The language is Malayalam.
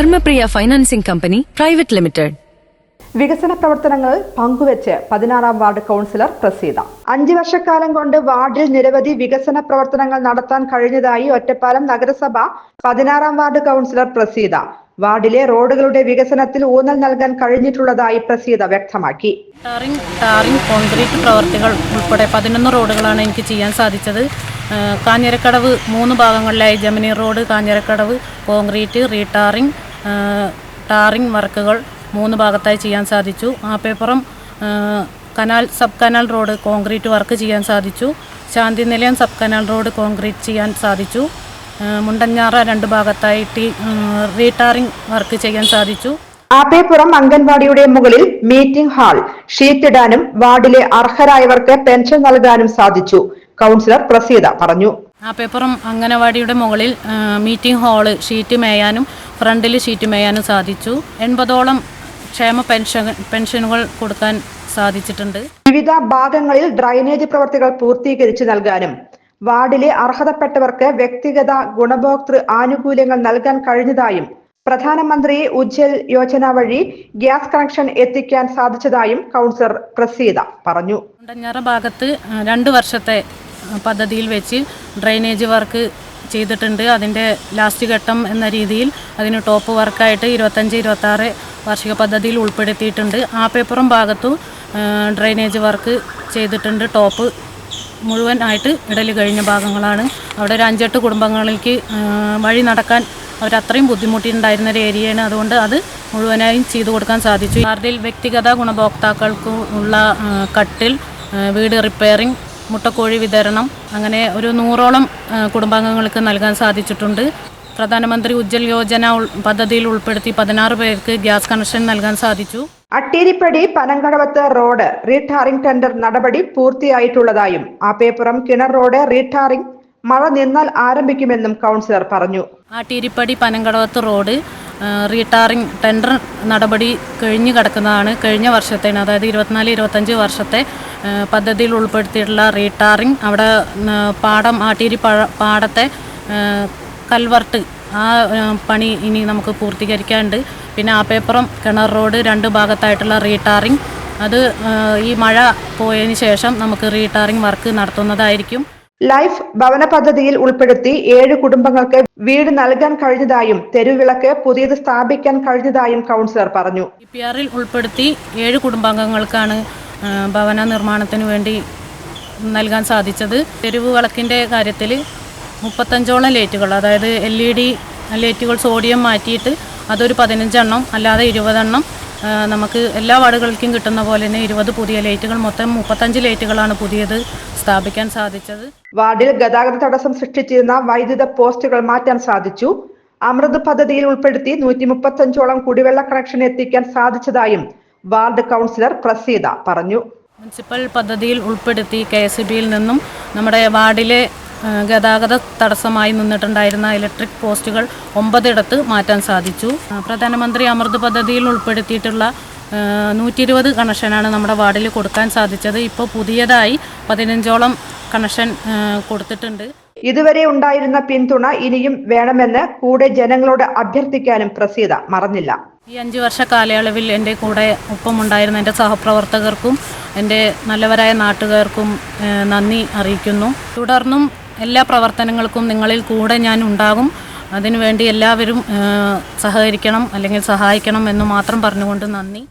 Dharmapriya financing company private limited. വികസന പ്രവർത്തനങ്ങൾ പങ്കുവച്ച് പതിനാറാം വാർഡ് കൗൺസിലർ പ്രസീത. അഞ്ചു വർഷക്കാലം കൊണ്ട് വാർഡിൽ നിരവധി വികസന പ്രവർത്തനങ്ങൾ നടത്താൻ കഴിഞ്ഞതായി ഒറ്റപ്പാലം നഗരസഭ പതിനാറാം വാർഡ് കൗൺസിലർ പ്രസീത. വാർഡിലെ റോഡുകളുടെ വികസനത്തിൽ ഊന്നൽ നൽകാൻ കഴിഞ്ഞിട്ടുള്ളതായി പ്രസീത വ്യക്തമാക്കി. ടാറിംഗ് ടാറിംഗ് കോൺക്രീറ്റ് പ്രവർത്തികൾ ഉൾപ്പെടെ പതിനൊന്ന് റോഡുകളാണ് എനിക്ക് ചെയ്യാൻ സാധിച്ചത്. കാഞ്ഞരക്കടവ് മൂന്ന് ഭാഗങ്ങളിലായി. Jamini road Kanjirakkadavu concrete retarring tarring വർക്കുകൾ മൂന്ന് ഭാഗത്തായി ചെയ്യാൻ സാധിച്ചു. Appeppuram canal sub canal road concrete work ചെയ്യാൻ സാധിച്ചു. ശാന്തി നിലയം സബ് കനാൽ റോഡ് കോൺക്രീറ്റ് ചെയ്യാൻ സാധിച്ചു. മുണ്ടഞ്ഞാറ രണ്ട് ഭാഗത്തായി ടീ റീടാറിംഗ് വർക്ക് ചെയ്യാൻ സാധിച്ചു. ആപ്പേപ്പുറം അംഗൻവാടിയുടെ മുകളിൽ മീറ്റിംഗ് ഹാൾ ഷീറ്റിടാനും വാർഡിലെ അർഹരായവർക്ക് പെൻഷൻ നൽകാനും സാധിച്ചു. കൗൺസിലർ പ്രസീത പറഞ്ഞു. ആപ്പേപ്പുറം അംഗനവാടിയുടെ മുകളിൽ മീറ്റിംഗ് ഹാൾ ഷീറ്റ് മേയാനും ഫ്രണ്ടിൽ ഷീറ്റ് മേയാനും സാധിച്ചു. എൺപതോളം ക്ഷേമ പെൻഷൻ പെൻഷനുകൾ കൊടുക്കാൻ സാധിച്ചിട്ടുണ്ട്. വിവിധ ഭാഗങ്ങളിൽ ഡ്രൈനേജ് പ്രവർത്തികൾ പൂർത്തീകരിച്ചു നൽകാനും വാർഡിലെ അർഹതപ്പെട്ടവർക്ക് വ്യക്തിഗത ഗുണഭോക്തൃ ആനുകൂല്യങ്ങൾ നൽകാൻ കഴിഞ്ഞതായും പ്രധാനമന്ത്രി ഉജ്ജൽ യോജന വഴി ഗ്യാസ് കണക്ഷൻ എത്തിക്കാൻ സാധിച്ചതായും കൗൺസിലർ പ്രസീത പറഞ്ഞു. ഭാഗത്ത് രണ്ടു വർഷത്തെ ആ, പദ്ധതിയിൽ വെച്ച് ഡ്രൈനേജ് വർക്ക് ചെയ്തിട്ടുണ്ട്. അതിന്റെ ലാസ്റ്റ് ഘട്ടം എന്ന രീതിയിൽ അതിന് ടോപ്പ് വർക്കായിട്ട് ഇരുപത്തഞ്ച് ഇരുപത്താറ് വാർഷിക പദ്ധതിയിൽ ഉൾപ്പെടുത്തിയിട്ടുണ്ട്. ആ പേപ്പറും ഭാഗത്തും ഡ്രൈനേജ് വർക്ക് ചെയ്തിട്ടുണ്ട്. ടോപ്പ് മുഴുവൻ ആയിട്ട് ഇടൽ കഴിഞ്ഞ ഭാഗങ്ങളാണ്. അവിടെ ഒരു അഞ്ചെട്ട് കുടുംബങ്ങളിലേക്ക് വഴി നടക്കാൻ അവരത്രയും ബുദ്ധിമുട്ടിയിട്ടുണ്ടായിരുന്ന ഒരു ഏരിയയാണ്. അതുകൊണ്ട് അത് മുഴുവനായും ചെയ്തു കൊടുക്കാൻ സാധിച്ചു. വാർഡിൽ വ്യക്തിഗത ഗുണഭോക്താക്കൾക്കുള്ള കട്ടിൽ വീട് റിപ്പയറിംഗ് മുട്ടക്കോഴി വിതരണം അങ്ങനെ ഒരു നൂറോളം കുടുംബാംഗങ്ങൾക്ക് നൽകാൻ സാധിച്ചിട്ടുണ്ട്. പ്രധാനമന്ത്രി ഉജ്ജൽ യോജന പദ്ധതിയിൽ ഉൾപ്പെടുത്തി പതിനാറ് പേർക്ക് ഗ്യാസ് കണക്ഷൻ നൽകാൻ സാധിച്ചു. Atteripadi Panankadavath road retarring tender നടപടി പൂർത്തിയായിട്ടുള്ളതായും ആപ്പേപ്പുറം കിണർ റോഡ് റീടാറിംഗ് മഴ നിന്നാൽ ആരംഭിക്കുമെന്നും കൗൺസിലർ പറഞ്ഞു. Atteeripadi Panankadavath road retarring tender നടപടി കഴിഞ്ഞു കിടക്കുന്നതാണ്. കഴിഞ്ഞ വർഷത്തേന് അതായത് ഇരുപത്തിനാല് ഇരുപത്തഞ്ച് വർഷത്തെ പദ്ധതിയിൽ ഉൾപ്പെടുത്തിയിട്ടുള്ള റീടാറിംഗ് അവിടെ പാടം ആട്ടീരി പാടത്തെ കൽവർട്ട് ആ പണി ഇനി നമുക്ക് പൂർത്തീകരിക്കാനുണ്ട്. പിന്നെ ആ ആപ്പേപ്പുറം കിണർ റോഡ് രണ്ട് ഭാഗത്തായിട്ടുള്ള റീടാറിംഗ് അത് ഈ മഴ പോയതിന് ശേഷം നമുക്ക് റീടാറിംഗ് വർക്ക് നടത്തുന്നതായിരിക്കും. ലൈഫ് ഭവന പദ്ധതിയിൽ ഉൾപ്പെടുത്തി ഏഴ് കുടുംബങ്ങൾക്ക് വീട് നൽകാൻ കഴിഞ്ഞതായും തെരുവിളക്ക് പുതിയത് സ്ഥാപിക്കാൻ കഴിഞ്ഞതായും കൗൺസിലർ പറഞ്ഞു. പി ആറിൽ ഉൾപ്പെടുത്തി ഏഴ് കുടുംബാംഗങ്ങൾക്കാണ് ഭവന നിർമ്മാണത്തിന് വേണ്ടി നൽകാൻ സാധിച്ചത്. തെരുവ് വിളക്കിന്റെ കാര്യത്തിൽ മുപ്പത്തഞ്ചോളം ലൈറ്റുകൾ അതായത് എൽ ഇ ഡി ലൈറ്റുകൾ സോഡിയം മാറ്റിയിട്ട് അതൊരു പതിനഞ്ചെണ്ണം അല്ലാതെ ഇരുപതെണ്ണം നമുക്ക് എല്ലാ വാർഡുകൾക്കും കിട്ടുന്ന പോലെ തന്നെ ഇരുപത് പുതിയ ലൈറ്റുകൾ മൊത്തം മുപ്പത്തഞ്ച് ലൈറ്റുകളാണ് പുതിയത് സ്ഥാപിക്കാൻ സാധിച്ചത്. വാർഡിൽ ഗതാഗത തടസ്സം സൃഷ്ടിച്ചിരുന്ന വൈദ്യുത പോസ്റ്റുകൾ മാറ്റാൻ സാധിച്ചു. അമൃത് പദ്ധതിയിൽ ഉൾപ്പെടുത്തി നൂറ്റി മുപ്പത്തഞ്ചോളം കുടിവെള്ള കണക്ഷൻ എത്തിക്കാൻ സാധിച്ചതായും വാർഡ് കൗൺസിലർ പ്രസീത പറഞ്ഞു. മുനിസിപ്പൽ പദ്ധതിയിൽ ഉൾപ്പെടുത്തി കെ എസ് ബിയിൽ നിന്നും നമ്മുടെ വാർഡിലെ ഗതാഗത തടസ്സമായി നിന്നിട്ടുണ്ടായിരുന്ന ഇലക്ട്രിക് പോസ്റ്റുകൾ ഒമ്പതിടത്ത് മാറ്റാൻ സാധിച്ചു. പ്രധാനമന്ത്രി അമൃത് പദ്ധതിയിൽ ഉൾപ്പെടുത്തിയിട്ടുള്ള നൂറ്റി ഇരുപത് കണക്ഷനാണ് നമ്മുടെ വാർഡിൽ കൊടുക്കാൻ സാധിച്ചത്. ഇപ്പോൾ പുതിയതായി പതിനഞ്ചോളം കണക്ഷൻ കൊടുത്തിട്ടുണ്ട്. ഇതുവരെ ഉണ്ടായിരുന്ന പിന്തുണ ഇനിയും വേണമെന്ന് കൂടെ ജനങ്ങളോട് അഭ്യർത്ഥിക്കാനും പ്രസീത മറന്നില്ല. ഈ അഞ്ചു വർഷ കാലയളവിൽ എന്റെ കൂടെ ഒപ്പമുണ്ടായിരുന്ന എന്റെ സഹപ്രവർത്തകർക്കും എന്റെ നല്ലവരായ നാട്ടുകാർക്കും നന്ദി അറിയിക്കുന്നു. തുടർന്നും എല്ലാ പ്രവർത്തനങ്ങൾക്കും നിങ്ങളിൽ കൂടെ ഞാൻ ഉണ്ടാകും. അതിനുവേണ്ടി എല്ലാവരും സഹകരിക്കണം അല്ലെങ്കിൽ സഹായിക്കണം എന്ന് മാത്രം പറഞ്ഞുകൊണ്ട് നന്ദി.